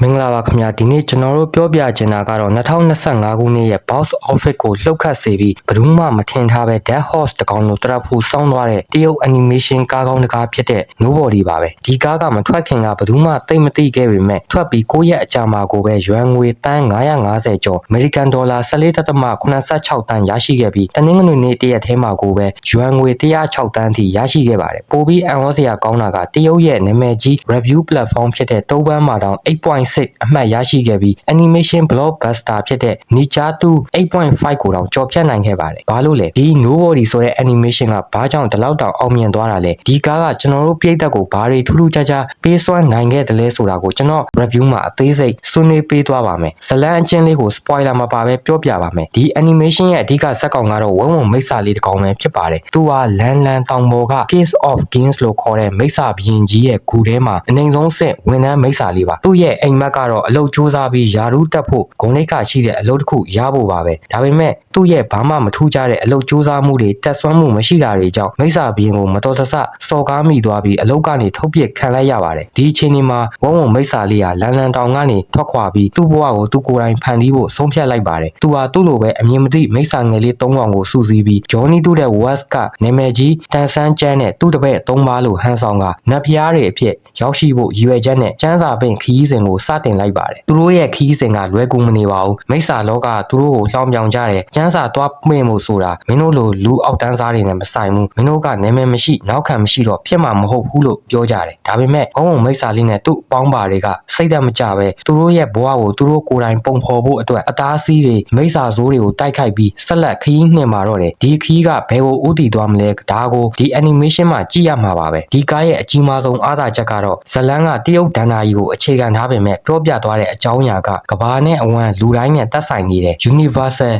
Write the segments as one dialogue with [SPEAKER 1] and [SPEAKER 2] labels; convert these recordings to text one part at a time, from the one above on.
[SPEAKER 1] မင်္ဂလာပါခင်ဗျာဒီနေ့ကျွန်တော်တို့ပြောပြချင်တာကတော့2025ခုနှစ်ရဲ့ Box Office ကိုလှုပ်ခတ်စေပြီးဘယ်သူမှမထင်ထားပဲ Dead Horse တကောင်လို့တရက်ဖူစောင်းသွားတဲ့တရုတ် animation ကားကောင်းတစ်ကားဖြစ်တဲ့ Nobody ပါပဲဒီကားကမထွက်ခင်ကဘယ်သူမှသိမသိခဲ့ပေမဲ့ထွက်ပြီး9ရက်အကြာမှာကိုပဲရွမ်ငွေတန်း950ကျော် American Dollar 14.86တန်းရရှိခဲ့ပြီးတနင်္ဂနွေနေ့တရက်ထဲမှာကိုပဲရွမ်ငွေ106တန်းထိရရှိခဲ့ပါတယ်ပိုပြီးအံ့ဩစရာကောင်းတာကတရုတ်ရဲ့နာမည်ကြီး review platform ဖြစ်တဲ့တိုးပန်းမှာတောင်8.6အမှတ်ရရှိခဲ့ပြီး animation blockbuster ဖြစ်တဲ့ Ninja 2 8.5ကိုတောင်ကျော်ဖြတ်နိုင်ခဲ့ပါတယ်။ဘာလို့လဲဒီ Nobody ဆိုတဲ့ animation ကဘာကြောင့်ဒီလောက်တောင်အောင်မြင်သွားတာလဲဒီကားကကျွန်တော်တို့ပြည်သက်ကိုဘာတွေထူးထူးခြားခြားပေးစွမ်းနိုင်ခဲ့တယ်လဲဆိုတာကိုကျွန်တော် review မှာအသေးစိတ်ဆွေးနွေးပေးသွားပါမယ်။ဇလန်အချင်းလေးကို spoiler မပါဘဲပြောပြပါမယ်။ဒီ animation ရဲ့အဓိကဇာတ်ကောင်ကတော့ဝုံဝုံမိတ်ဆာလေးတစ်ကောင်ပဲဖြစ်ပါတယ်။သူဟာလန်လန်တောင်ပေါ်က Case of Kings လို့ခေါ်တဲ့မိတ်ဆာဘရင်ကြီးရဲ့ဂူထဲမှာအနိုင်ဆုံးစစ်ဝန်ထမ်းမိတ်ဆာလေးပါ။သူ့ရဲ့အိမ်မက်ကတော့အလုတ်ကြိုးစားပြီးယာရုတက်ဖို့ဂုံလိတ်ကရှိတဲ့အလုပ်တစ်ခုရဖို့ပါပဲဒါပေမဲ့သူ့ရဲ့ဘာမှမထူးခြားတဲ့အလုပ်ကြိုးစားမှုတွေတက်ဆွမ်းမှုမရှိတာတွေကြောင့်မိစ္ဆာဘီရင်ကိုမတော်တဆစော်ကားမိသွားပြီးအလုပ်ကနေထုတ်ပစ်ခံလိုက်ရပါတယ်ဒီအချိန်ဒီမှာဝုံဝုံမိစ္ဆာလေးဟာလန်လန်တောင်ကနေထွက်ခွာပြီးသူ့ဘဝကိုသူကိုယ်တိုင်ဖန်တီးဖို့ဆုံးဖြတ်လိုက်ပါတယ်သူဟာသူ့လိုပဲအမြင်မသိမိစ္ဆာငယ်လေး၃កောင်ကိုစုစည်းပြီးဂျော်နီတူတဲ့ West ကနာမည်ကြီးတန်ဆန်းကျန်းနဲ့သူ့တပည့်၃ပါးလို့ဟန်ဆောင်ကနတ်ဖျားတွေအဖြစ်ရောက်ရှိဖို့ရည်ရွယ်ချက်နဲ့စန်းစာပင်ခီးစဉ်ကိုစတင်လိုက်ပါတယ်သူတို့ရဲ့ခီးစဉ်ကလွယ်ကူမနေပါဘူးမိစ္ဆာလောကသူတို့ကိုလှောင်ပြောင်ကြတယ်စန်းစာသွားပွင့်မှုဆိုတာမင်းတို့လိုလူအောက်တန်းစားတွေနဲ့မဆိုင်ဘူးမင်းတို့ကနာမည်မရှိနောက်ခံမရှိတော့ဖြစ်မှာမဟုတ်ဘူးလို့ပြောကြတယ်ဒါပေမဲ့ဘုံဘုံမိစ္ဆာလေးနဲ့သူ့အပေါင်းပါတွေကစိတ်သက်မကြပဲသူတို့ရဲ့ဘဝကိုသူတို့ကိုယ်တိုင်ပုံဖော်ဖို့အတွက်အသားစီးတွေမိစ္ဆာဇိုးတွေကိုတိုက်ခိုက်ပြီးဆက်လက်ခီးနှင်มาတော့တယ်ဒီခီးကဘယ်ကိုဥတည်သွားမလဲဒါကိုဒီ animation မှာကြည့်ရမှာပါပဲဒီကားရဲ့အကြီးမားဆုံးအားသာချက်ကတော့ဇလန်းကတရုတ်ဒဏ္ဍာကြီးကိုအခြေခံထားပေမဲ့ပြောပြသွားတဲ့အကြောင်းအရာကကဘာနဲ့အဝမ်းလူတိုင်းနဲ့သက်ဆိုင်နေတဲ့ universal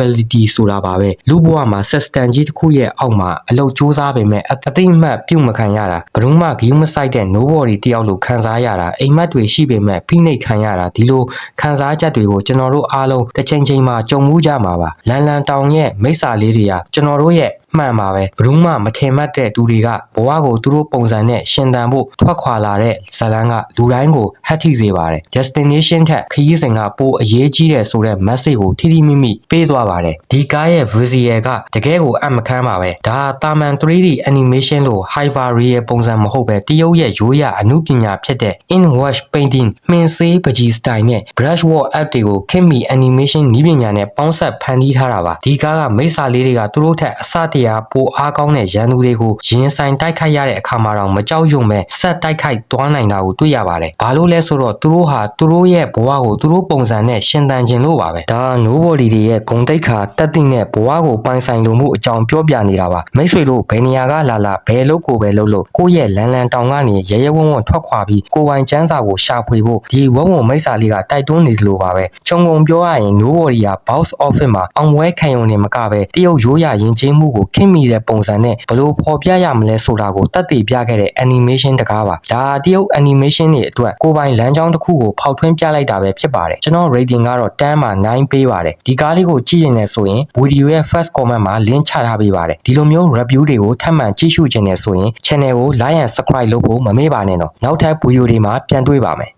[SPEAKER 1] reliability ဆိုတာပါပဲလူဘဝမှာ system ကြီးတစ်ခုရဲ့အောက်မှာအလုပ်စူးစမ်းပေမဲ့အသိအမှတ်ပြုတ်မခံရတာဘယ်တော့မှဂရုမစိုက်တဲ့ nobody တယောက်လိုခံစားရတာအိမ်မက်တွေရှိပေမဲ့ဖိနှိပ်ခံရတာဒီလိုခံစားချက်တွေကိုကျွန်တော်တို့အားလုံးတစ်ချိန်ချိန်မှာကြုံမှုကြမှာပါလန်လန်တောင်ရဲ့မိစ္ဆာလေးတွေကကျွန်တော်တို့ရဲ့ မှန်ပါပဲဘယ်သူမှမထင်မှတ်တဲ့သူတွေကဘဝကိုသူတို့ပုံစံနဲ့ရှင်သန်ဖို့ထွက်ခွာလာတဲ့ဇလန်းကလူတိုင်းကိုဟတ်ထိစေပါတယ် destination ထက်ခရီးစဉ်ကပိုအရေးကြီးတယ်ဆိုတဲ့ message ကိုထိထိမိမိပေးသွားပါတယ်ဒီကားရဲ့ visual ကတကယ်ကိုအမခမ်းပါပဲဒါတာမန် 3D animation လို့ hyper real ပုံစံမဟုတ်ပဲတရုတ်ရဲ့ရိုးရာအမှုပညာဖြစ်တဲ့ in wash painting မှင်စေးပကြီး style နဲ့ brush work app တွေကိုခင်မီ animation နည်းပညာနဲ့ပေါင်းစပ်ဖန်တီးထားတာပါဒီကားကမိစ္ဆာလေးတွေကသူတို့ထက်အစတရာပိုအားကောင်းတဲ့ရန်သူတွေကိုရင်ဆိုင်တိုက်ခိုက်ရတဲ့အခါမှာတော့မကြောက်ရွံ့မဲ့ဆက်တိုက်ခိုက်သွားနိုင်တာကိုတွေ့ရပါတယ်ဘာလို့လဲဆိုတော့သူတို့ဟာသူတို့ရဲ့ဘဝကိုသူတို့ပုံစံနဲ့ရှင်သန်ခြင်းလို့ပါပဲဒါ nobody တွေရဲ့ဂုံတိတ်ခါတက်တဲ့နဲ့ဘဝကိုပိုင်ဆိုင်လိုမှုအကြောင်းပြောပြနေတာပါမိတ်ဆွေတို့ဘယ်နေရာကလာလာဘယ်လို့ကိုပဲလို့လို့ကိုယ့်ရဲ့လန်လန်တောင်ကနေရဲရဲဝံ့ဝံ့ထွက်ခွာပြီးကိုပိုင်ချမ်းစာကိုရှာဖွေဖို့ဒီဝုံဝုံမိတ်စာလေးကတိုက်တွန်းနေသလိုပါပဲခြုံငုံပြောရရင် nobody က box office မှာအောင်ပွဲခံရုံနဲ့မကပဲတရုတ်ရိုးရာယဉ်ကျေးမှုကိုခင်မိတဲ့ပုံစံနဲ့ဘလို့ဖော်ပြရမလဲဆိုတာကိုတတ်သိပြခဲ့တဲ့ animation တကားပါဒါတရုတ် animation တွေအတွက်ကိုပိုင်လမ်းကြောင်းတစ်ခုကိုဖောက်ထွင်းပြလိုက်တာပဲဖြစ်ပါတယ်ကျွန်တော် rating ကတော့10မှာ9ပေးပါတယ်ဒီကားလေးကိုကြည့်ရင်လည်းဆိုရင် video ရဲ့ first comment မှာ link ချထားပေးပါတယ်ဒီလိုမျိုး review တွေကိုထပ်မံကြည့်ရှုခြင်းနဲ့ဆိုရင် channel ကို like and subscribe လုပ်ဖို့မမေ့ပါနဲ့တော့နောက်ထပ် video တွေမှာပြန်တွေ့ပါမယ်